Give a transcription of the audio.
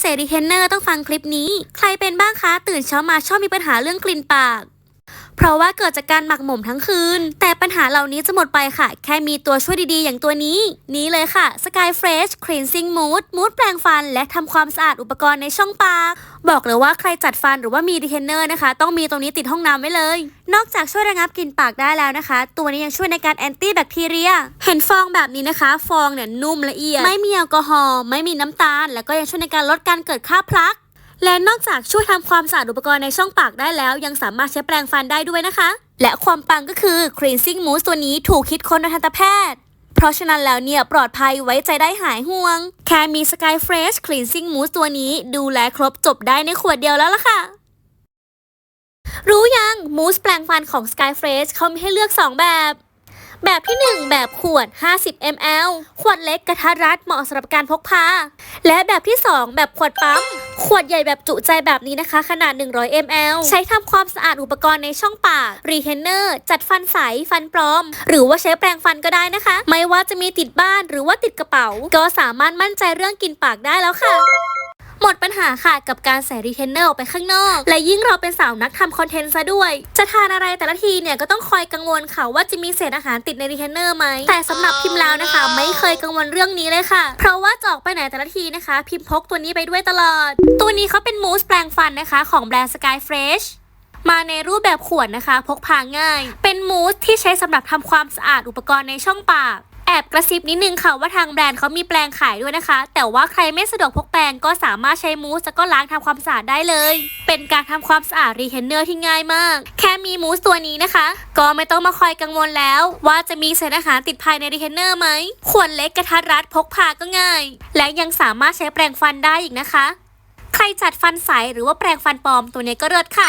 เสรีเทนเนอร์ต้องฟังคลิปนี้ ใครเป็นบ้างคะ ตื่นเช้ามาชอบมีปัญหาเรื่องกลิ่นปาก เพราะว่าเกิดจากการหมักหมมทั้งคืน แต่ปัญหาเหล่านี้จะหมดไปค่ะ แค่มีตัวช่วยดีๆ อย่างตัวนี้ นี้เลยค่ะ Sky Fresh Cleansing Mood มูดแปรงฟัน และทำความสะอาดอุปกรณ์ในช่องปาก บอกเลยว่าใครจัดฟันหรือว่ามีดีเทนเนอร์นะคะ ต้องมีตรงนี้ติดห้องน้ำไว้เลย นอกจากช่วยระงับกลิ่นปากได้แล้วนะคะ ตัวนี้ยังช่วยในการแอนตี้แบคทีเรีย เห็นฟองแบบนี้นะคะ ฟองเนี่ยนุ่มละเอียด ไม่มีแอลกอฮอล์ ไม่มีน้ำตาล แล้วก็ยังช่วยในการลดการเกิดคราบพลัก และนอกจากช่วยทำความสะอาดอุปกรณ์ในช่องปากได้แล้ว ยังสามารถใช้แปรงฟันได้ด้วยนะคะ และความปังก็คือ Cleansing Mousse ตัวนี้ถูกคิดค้นโดยทันตแพทย์เพราะฉะนั้นแล้วเนี่ย ปลอดภัยไว้ใจได้หายห่วง แค่มี Sky Fresh Cleansing Mousse ตัวนี้ ดูแลครบจบได้ในขวดเดียวแล้วล่ะค่ะ รู้ยังมูสแปรงฟันของ Sky Fresh เขามีให้เลือก 2 แบบ แบบที่ 1 แบบขวด 50 ml ขวดเล็กกระทัดรัดเหมาะสำหรับการพกพา และแบบที่ 2 แบบขวดปั๊ม ขวดใหญ่แบบจุใจแบบนี้นะคะ ขนาด 100 ml ใช้ทำความสะอาดอุปกรณ์ในช่องปากรีเทนเนอร์จัดฟันใสฟันปลอม หรือว่าใช้แปรงฟันก็ได้นะคะ ไม่ว่าจะมีติดบ้านหรือว่าติดกระเป๋า ก็สามารถมั่นใจเรื่องกินปากได้แล้วค่ะ หมดปัญหาค่ะกับการใส่รีเทนเนอร์ออกไปข้างนอก และยิ่งเราเป็นสาวนักทำคอนเทนต์ซะด้วย จะทานอะไรแต่ละทีเนี่ยก็ต้องคอยกังวลค่ะว่าจะมีเศษอาหารติดในรีเทนเนอร์ไหมแต่สำหรับพิมพ์แล้วนะคะ ไม่เคยกังวลเรื่องนี้เลยค่ะ เพราะว่าจอกไปไหนแต่ละทีนะคะ พิมพ์พกตัวนี้ไปด้วยตลอด ตัวนี้เขาเป็นมูสแปรงฟันนะคะของแบรนด์ Sky Fresh มาในรูปแบบขวดนะคะ พกพาง่าย เป็นมูสที่ใช้สำหรับทำความสะอาดอุปกรณ์ในช่องปาก แอบกระซิบนิดนึงค่ะว่าทางแบรนด์เขามีแปรงขายด้วยนะคะ แต่ว่าใครไม่สะดวกพกแปรงก็สามารถใช้มูสแล้วก็ล้างทำความสะอาดได้เลย เป็นการทำความสะอาดรีเทนเนอร์ที่ง่ายมาก แค่มีมูสตัวนี้นะคะ ก็ไม่ต้องมาคอยกังวลแล้ว ว่าจะมีเศษอาหารติดภายในรีเทนเนอร์ไหมขวดเล็กกระทัดรัดพกพาก็ง่าย และยังสามารถใช้แปรงฟันได้อีกนะคะ ใครจัดฟันใสหรือว่าแปรงฟันปลอมตัวนี้ก็เลิศค่ะ